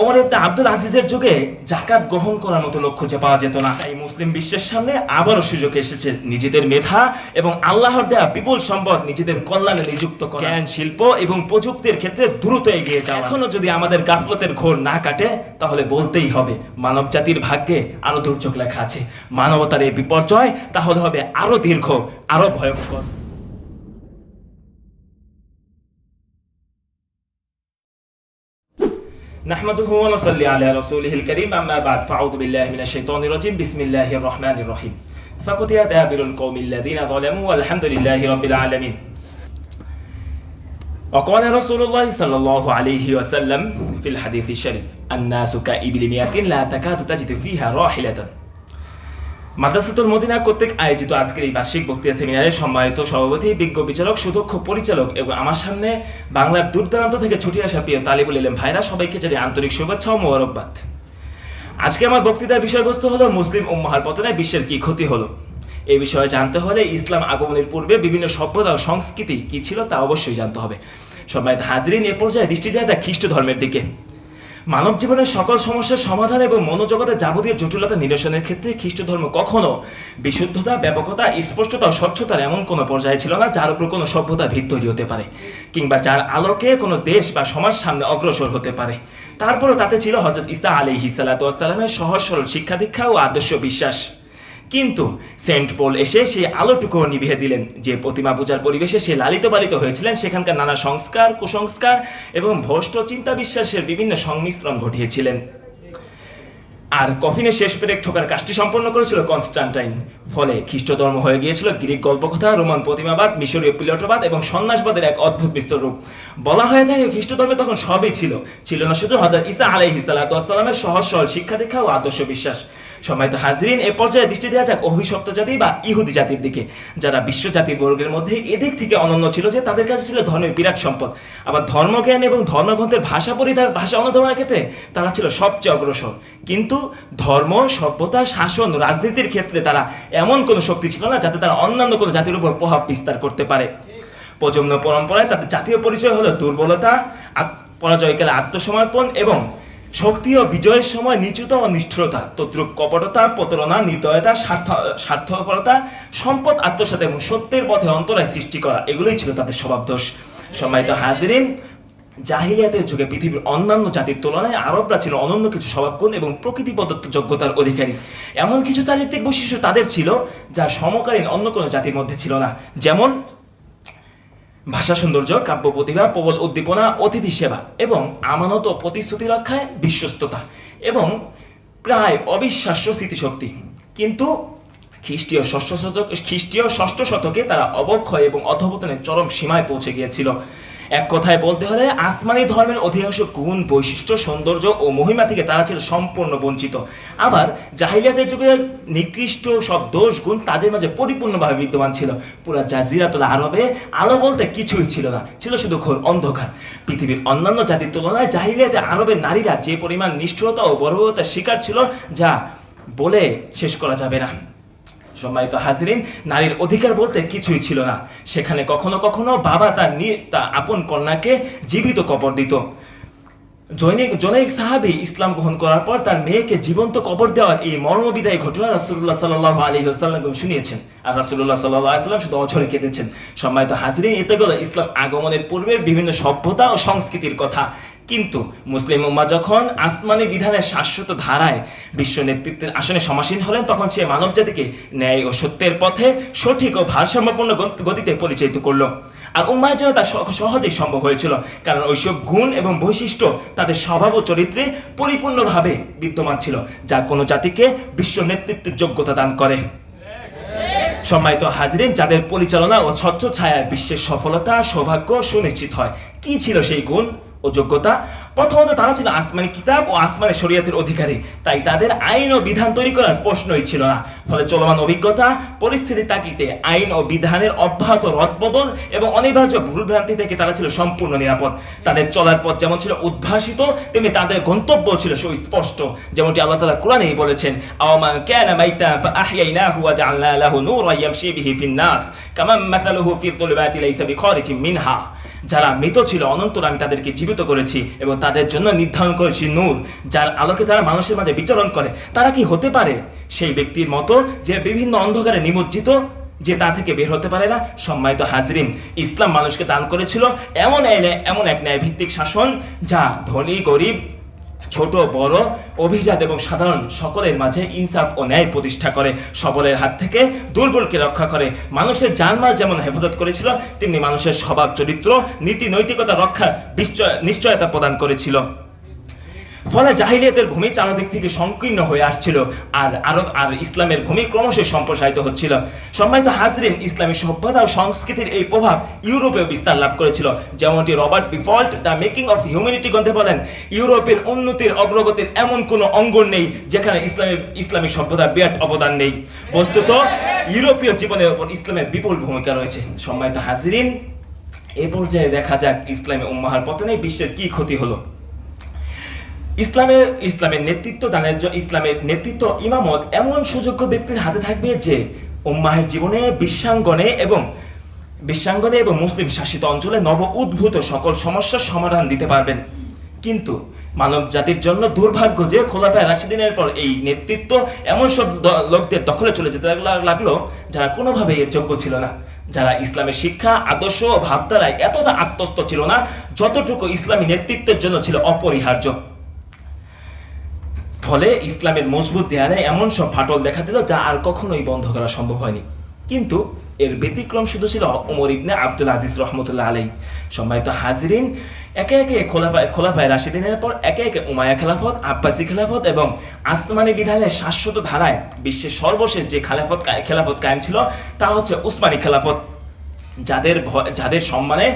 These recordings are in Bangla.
ওমর ইবনে আব্দুল আজিজের যুগে জাকাত গ্রহণ করার মতো লোক খুঁজে পাওয়া যেত না। তাই মুসলিম বিশ্বের সামনে আবারও সুযোগ এসেছে নিজেদের মেধা এবং আল্লাহর দেয়া বিপুল সম্পদ নিজেদের কল্যাণে নিযুক্ত জ্ঞান শিল্প এবং প্রযুক্তির ক্ষেত্রে দ্রুত এগিয়ে যাওয়া। এখনও যদি আমাদের গাফলতের ঘোর না কাটে তাহলে বলতেই হবে মানব জাতির ভাগ্যে আরও দুর্যোগ লেখা আছে। মানবতার এই বিপর্যয় তাহলে হবে আরও দীর্ঘ আরও ভয়ঙ্কর। نحمده ونصلي على رسوله الكريم أما بعد فأعوذ بالله من الشيطان الرجيم. بسم الله الرحمن الرحيم. فقطع دابر القوم الذين ظلموا والحمد لله رب العالمين. وقال رسول الله صلى الله عليه وسلم في الحديث الشريف الناس كإبل مئة لا تكاد تجد فيها راحلة. মাদ্রাসাতুল মদিনা কর্তৃক আয়োজিত আজকের এই বার্ষিক বক্তৃতা সেমিনারে সম্মানিত সভাপতি, বিজ্ঞ বিচারক, সুদক্ষ পরিচালক এবং আমার সামনে বাংলার দূর দূরান্ত থেকে ছুটি আসা প্রিয় তালিবুল ইলেম ভাইরা, সবাইকে জানি আন্তরিক শুভেচ্ছা ও মোবারকবাদ। আজকে আমার বক্তৃতার বিষয়বস্তু হলো মুসলিম উম্মাহার পতনে বিশ্বের কী ক্ষতি হলো। এই বিষয়ে জানতে হলে ইসলাম আগমনের পূর্বে বিভিন্ন সভ্যতা ও সংস্কৃতি কী ছিল তা অবশ্যই জানতে হবে। সম্মানিত হাজরিন, এ পর্যায়ে দৃষ্টি দেওয়া যায় খ্রিস্ট ধর্মের দিকে। মানব জীবনের সকল সমস্যার সমাধান এবং মনোজগতের যাবতীয় জটিলতা নিরসনের ক্ষেত্রে খ্রিস্ট ধর্ম কখনো বিশুদ্ধতা, ব্যাপকতা, স্পষ্টতা স্বচ্ছতার এমন কোনো পর্যায়ে ছিল না যার উপর কোনো সভ্যতা ভিত তৈরি হতে পারে কিংবা যার আলোকে কোনো দেশ বা সমাজ সামনে অগ্রসর হতে পারে। তারপরও তাতে ছিল হজরত ইসা আলী হিসালাতামের সহজ সরল শিক্ষা দীক্ষা ও আদর্শ বিশ্বাস। কিন্তু সেন্ট পল এসে সেই আলোটুকুও নিভিয়ে দিলেন। যে প্রতিমা পূজার পরিবেশে সে লালিত পালিত হয়েছিলেন, সেখানকার নানা সংস্কার, কুসংস্কার এবং ভষ্ট চিন্তা বিশ্বাসের বিভিন্ন সংমিশ্রণ ঘটিয়েছিলেন। আর কফিনে শেষ পেরেক ঠোকার কাজটি সম্পন্ন করেছিল কনস্টান্টাইন। ফলে খ্রিস্ট ধর্ম হয়ে গিয়েছিল গ্রিক গল্পকথা, রোমান প্রতিমাবাদ, মিশরীয় পিলটবাদ এবং সন্ন্যাসবাদের এক অদ্ভুত বিস্তর রূপ। বলা হয়ে থাকে খ্রিস্ট ধর্মে তখন সবই ছিল। ছিল না শুধু হজরত ইসা আলাই হিসালাতামের সহজ সরল শিক্ষা দীক্ষা ও আদর্শ বিশ্বাস। সময়ত হাজরিন, এ পর্যায়ে দৃষ্টি দেওয়া যাক অভিশপ্ত জাতি বা ইহুদি জাতির দিকে। যারা বিশ্ব জাতি বর্গের মধ্যে এদিক থেকে অনন্য ছিল যে তাদের কাছে ছিল ধর্মের বিরাট সম্পদ। আবার ধর্মজ্ঞান এবং ধর্মগ্রন্থের ভাষা পরিধার ভাষা অনুধাবনের ক্ষেত্রে তারা ছিল সবচেয়ে অগ্রসর। কিন্তু ধর্ম, সভ্যতা, শাসন, রাজনীতির ক্ষেত্রে তারা এমন কোনো শক্তি ছিল না যাতে তারা অন্যান্য কোনো জাতির উপর প্রভাব বিস্তার করতে পারে। প্রজন্ম পরম্পরায় তাদের জাতীয় পরিচয় হলো দুর্বলতা পরাজয়কালে আত্মসমর্পণ এবং শক্তি ও বিজয়ের সময় নিচুতা ও নিষ্ঠুরতা, তদ্রুপ কপটতা, প্রতারণা, নির্দয়তা, স্বার্থ, স্বার্থপরতা, সম্পদ, আত্মসাত এবং সত্যের পথে অন্তরায় সৃষ্টি করা, এগুলোই ছিল তাদের স্বভাব দোষ সম্মানিত হাজিরিন জাহিলিয়াতের যুগে পৃথিবীর অন্যান্য জাতির তুলনায় আরবরা ছিল অনন্য কিছু স্বভাবগুণ এবং প্রকৃতি প্রদত্ত যোগ্যতার অধিকারী। এমন কিছু চারিত্রিক বৈশিষ্ট্য তাদের ছিল যা সমকালীন অন্য কোনো জাতির মধ্যে ছিল না। যেমন ভাষা সৌন্দর্য, কাব্য প্রতিভা, প্রবল উদ্দীপনা, অতিথি সেবা এবং আমানত ও প্রতিশ্রুতি রক্ষায় বিশ্বস্ততা এবং প্রায় অবিশ্বাস্য স্মৃতিশক্তি। কিন্তু খ্রিস্টীয় ষষ্ঠ শতক খ্রিস্টীয় ষষ্ঠ শতকে তারা অবক্ষয় এবং অধপতনের চরম সীমায় পৌঁছে গিয়েছিল। এক কথায় বলতে হলে আসমানি ধর্মের অধিকাংশ গুণ, বৈশিষ্ট্য, সৌন্দর্য ও মহিমা থেকে তারা ছিল সম্পূর্ণ বঞ্চিত। আবার জাহিলিয়াতের যুগে নিকৃষ্ট সব দোষ, গুণ তাদের মাঝে পরিপূর্ণভাবে বিদ্যমান ছিল। পুরা জাজিরাতুল আরবে আলো বলতে কিছুই ছিল না, ছিল শুধু ঘোর অন্ধকার। পৃথিবীর অন্যান্য জাতির তুলনায় জাহিলিয়াতে আরবের নারীরা যে পরিমাণ নিষ্ঠুরতা ও বর্বরতার শিকার ছিল, যা বলে শেষ করা যাবে না। সম্মানিত হাজিরিন, নারীর অধিকার বলতে কিছুই ছিল না। সেখানে কখনো কখনো বাবা তার তা আপন কন্যাকে জীবিত কবর দিত। জৈনিক জনৈক সাহাবি ইসলাম গ্রহণ করার পর তার মেয়েকে জীবন্ত কবর দেওয়ার এই মর্মবিদায়ী ঘটনা রাসুল্লাহ সাল্লাহ আলী আসাল্লাম শুনিয়েছেন। আর রাসুল্লাহ সাল্লাহ আসলাম শুধু অঝরে কেঁদেছেন। সম্মানিত হাজিরিন, এতে গেল ইসলাম আগমনের পূর্বের বিভিন্ন সভ্যতা ও সংস্কৃতির কথা কিন্তু মুসলিম উম্মা যখন আসমানি বিধানের শাশ্বত ধারায় বিশ্ব নেতৃত্বের আসনে সমাসীন হলেন, তখন সে মানব জাতিকে ন্যায় ও সত্যের পথে সঠিক ও ভারসাম্যপূর্ণ গতিতে পরিচালিত করল। আর উম্মায়ের জন্য তা সহজেই সম্ভব হয়েছিল, কারণ ওইসব গুণ এবং বৈশিষ্ট্য তাদের স্বভাব ও চরিত্রে পরিপূর্ণভাবে বিদ্যমান ছিল, যা কোনো জাতিকে বিশ্ব নেতৃত্বের যোগ্যতা দান করে। সম্মানিত হাজিরিন, যাদের পরিচালনা ও স্বচ্ছ ছায়া বিশ্বের সফলতা, সৌভাগ্য সুনিশ্চিত হয়। কি ছিল সেই গুণ ও যোগ্যতা? প্রথমত তারা ছিল আসমানি কিতাব ও আসমানি শরীয়তের অধিকারী, তাই তাদের আইন ও বিধান তৈরি করার প্রশ্নই ছিল না। ফলে চলমান অভিজ্ঞতা, পরিস্থিতি তাকিতে আইন ও বিধানের অব্যাহত রদবদল এবং অনিবার্য ভুলভ্রান্তি থেকে তারা ছিল সম্পূর্ণ নিরাপদ। তাদের চলার পথ যেমন ছিল উদ্ভাসিত, তেমনি তাদের গন্তব্য ছিল সুস্পষ্ট। যেমনটি আল্লাহ তালা কোরআনেই বলেছেন আওয়ামান কানা মাইতা জাআলনা লাহু নূরা বিখারিজিম মিনহা। যারা মৃত ছিল, অনন্তর আমি তাদেরকে জীবিত করেছি এবং তাদের জন্য নির্ধারণ করেছি নূর, যার আলোকে তারা মানুষের মাঝে বিচরণ করে। তারা কি হতে পারে? সেই ব্যক্তির মতো যে বিভিন্ন অন্ধকারে নিমজ্জিত, যে তা থেকে বের হতে পারে না, সম্মানিত হাজরিন, ইসলাম মানুষকে দান করেছিল এমন এমন এক ন্যায় ভিত্তিক শাসন যা ধনী, গরিব ছোট, বড় অভিজাত এবং সাধারণ সকলের মাঝে ইনসাফ ও ন্যায় প্রতিষ্ঠা করে। সবলের হাত থেকে দুর্বলকে রক্ষা করে। মানুষের জানমাল যেমন হেফাজত করেছিল, তেমনি মানুষের স্বভাব, চরিত্র, নীতি, নৈতিকতা রক্ষা নিশ্চয় নিশ্চয়তা প্রদান করেছিল। ফলে জাহিলিয়াতের ভূমি চারদিক থেকে সংকীর্ণ হয়ে আসছিল আর আরব আর ইসলামের ভূমি ক্রমশ সম্প্রসারিত হচ্ছিল। সম্মানিত হাজরিন, ইসলামী সভ্যতা ও সংস্কৃতির এই প্রভাব ইউরোপেও বিস্তার লাভ করেছিল। যেমনটি Robert Briffault the making of humanity গ্রন্থে বলেন, ইউরোপের উন্নতির অগ্রগতির এমন কোনো অঙ্গন নেই যেখানে ইসলামী ইসলামী সভ্যতার বিরাট অবদান নেই। বস্তুত, ইউরোপীয় জীবনের উপর ইসলামের বিপুল ভূমিকা রয়েছে। সম্মানিত হাজরিন, এ পর্যায়ে দেখা যাক ইসলামী উম্মাহার পতনে বিশ্বের কি ক্ষতি হলো। ইসলামের ইসলামের নেতৃত্ব দানের জন্য ইসলামের নেতৃত্ব ইমামত এমন সুযোগ্য ব্যক্তির হাতে থাকবে যে উম্মাহের জীবনে বিশ্বাঙ্গনে এবং বিশ্বাঙ্গনে এবং মুসলিম শাসিত অঞ্চলে নব উদ্ভূত সকল সমস্যার সমাধান দিতে পারবেন। কিন্তু মানব জাতির জন্য দুর্ভাগ্য যে খোলাফায় রাশিদিনের পর এই নেতৃত্ব এমন সব লোকদের দখলে চলে যেতে লাগলো- যারা কোনোভাবে এর যোগ্য ছিল না। যারা ইসলামের শিক্ষা, আদর্শ ও ভাবধারায় এতটা আত্মস্থ ছিল না, যতটুকু ইসলামী নেতৃত্বের জন্য ছিল অপরিহার্য। ফলে ইসলামের মজবুত দেয়ালে এমন সব ফাটল দেখা দিল যা আর কখনোই বন্ধ করা সম্ভব হয়নি। কিন্তু এর ব্যতিক্রম শুধু ছিল ওমর ইবনে আব্দুল আজিজ রহমতুল্লাহ আলাই সম্মানিত হাজিরিন, একে একে খোলাফায় খোলাফায় রাশিদিনের পর একে একে উমায়া খেলাফত, আব্বাসী খেলাফত এবং আসমানি বিধানের শাশ্বত ধারায় বিশ্বের সর্বশেষ যে খেলাফত খেলাফত কায়েম ছিল তা হচ্ছে উসমানী খেলাফত। যাদের যাদের সম্মানে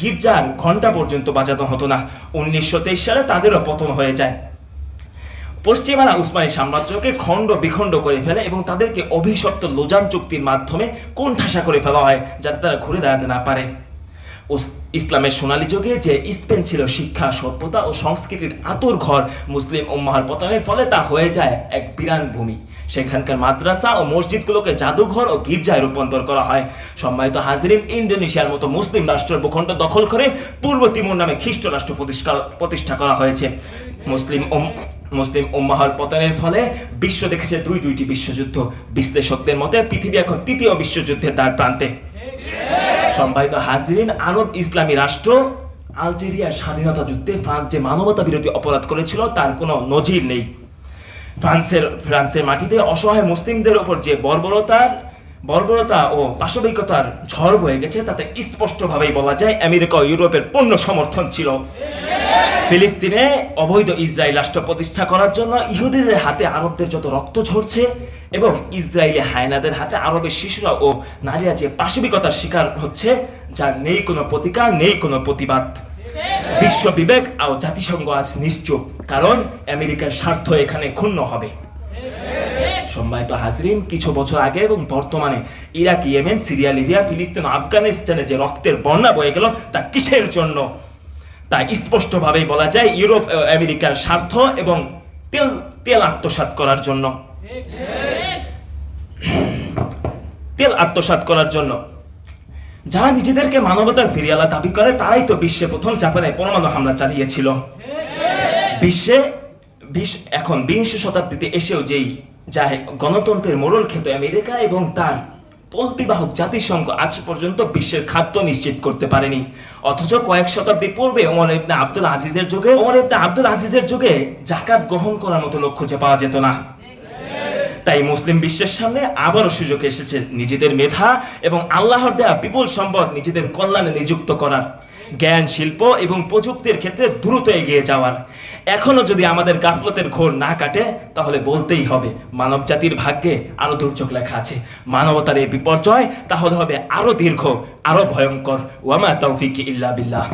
গির্জার ঘণ্টা পর্যন্ত বাজানো হতো না। উনিশশো তেইশ সালে তাদেরও পতন হয়ে যায়। পশ্চিমারা উসমানী সাম্রাজ্যকে খণ্ড বিখণ্ড করে ফেলে এবং তাদেরকে অভিশপ্ত লোজান চুক্তির মাধ্যমে কোণঠাসা করে ফেলা হয়, যাতে তারা ঘুরে দাঁড়াতে না পারে। ইসলামের সোনালী যুগে যে স্পেন ছিল শিক্ষা, সভ্যতা ও সংস্কৃতির আতুর ঘর, মুসলিম উম্মাহার পতনের ফলে তা হয়ে যায় এক বিরান ভূমি। সেখানকার মাদ্রাসা ও মসজিদগুলোকে জাদুঘর ও গির্জায় রূপান্তর করা হয়। সম্মানিত হাজরিন, ইন্দোনেশিয়ার মতো মুসলিম রাষ্ট্রের ভূখণ্ড দখল করে পূর্ব তিমুর নামে খ্রিস্ট রাষ্ট্র প্রতিষ্ঠা- প্রতিষ্ঠা করা হয়েছে। মুসলিম মুসলিম উম্মাহার পতনের ফলে বিশ্ব দেখেছে দুই দুইটি বিশ্বযুদ্ধ। বিশ্লেষকদের মতে, পৃথিবী এখন তৃতীয় বিশ্বযুদ্ধের দ্বার প্রান্তে। সম্মানিত হাজিরিন, আরব ইসলামী রাষ্ট্র আলজেরিয়ার স্বাধীনতা যুদ্ধে ফ্রান্স যে মানবতা বিরোধী অপরাধ করেছিল, তার কোনো নজির নেই। ফ্রান্সের ফ্রান্সের মাটিতে অসহায় মুসলিমদের ওপর যে বর্বরতার, বর্বরতা ও পাশবিকতার ঝড় বয়ে গেছে, তাতে স্পষ্টভাবেই বলা যায়, আমেরিকা ও ইউরোপের পূর্ণ সমর্থন ছিল। ফিলিস্তিনে অবৈধ ইসরায়েল রাষ্ট্র প্রতিষ্ঠা করার জন্য ইহুদিদের হাতে আরবদের যত রক্ত ঝরছে এবং ইসরায়েলি হায়নাদের হাতে আরবের শিশুরা ও নারীরা যে পাশবিকতার শিকার হচ্ছে, যার নেই কোনো প্রতিকার, নেই কোনো প্রতিবাদ। বিশ্ব বিবেক ও জাতিসংঘ আজ নিশ্চুপ, কারণ আমেরিকার স্বার্থ এখানে ক্ষুণ্ণ হবে। সম্মানিত হাজরিন, কিছু বছর আগে এবং বর্তমানে ইরাক, ইয়েমেন, সিরিয়া, লিবিয়া, ফিলিস্তিন আফগানিস্তানে যে রক্তের বন্যা বয়ে গেল, তা কিসের জন্য? তা স্পষ্টভাবেই বলা যায় ইউরোপ আমেরিকার স্বার্থ এবং তেল তেল আত্মসাৎ করার জন্য। তেল আত্মসাৎ করার জন্য। যারা নিজেদেরকে মানবতার ফিরিয়ালা দাবি করে, তারাই তো বিশ্বে প্রথম জাপানে পরমাণু হামলা চালিয়েছিল। বিশ্বে, বিশ্ব, এখন বিংশ শতাব্দীতে এসেও যেই যা গণতন্ত্রের মোড়ল খেত আমেরিকা এবং তার তল্পিবাহক জাতিসংঘ আজ পর্যন্ত বিশ্বের খাদ্য নিশ্চিত করতে পারেনি। অথচ কয়েক শতাব্দী পূর্বে ওমর ইবনে আব্দুল আজিজের যুগে ওমর ইবনে আব্দুল আজিজের যুগে জাকাত গ্রহণ করার মতো লক্ষ্য যে পাওয়া যেত না। তাই মুসলিম বিশ্বের সামনে আবারও সুযোগ এসেছে নিজেদের মেধা এবং আল্লাহর দেয়া বিপুল সম্পদ নিজেদের কল্যাণে নিযুক্ত করার। জ্ঞান, শিল্প এবং প্রযুক্তির ক্ষেত্রে দ্রুত এগিয়ে যাওয়ার। এখনও যদি আমাদের গাফলতের ঘোর না কাটে, তাহলে বলতেই হবে মানব জাতির ভাগ্যে আরও দুর্যোগ লেখা আছে। মানবতার এই বিপর্যয় তাহলে হবে আরও দীর্ঘ আরও ভয়ঙ্কর। ওয়ামা তৌফিক ইল্লা বিল্লাহ।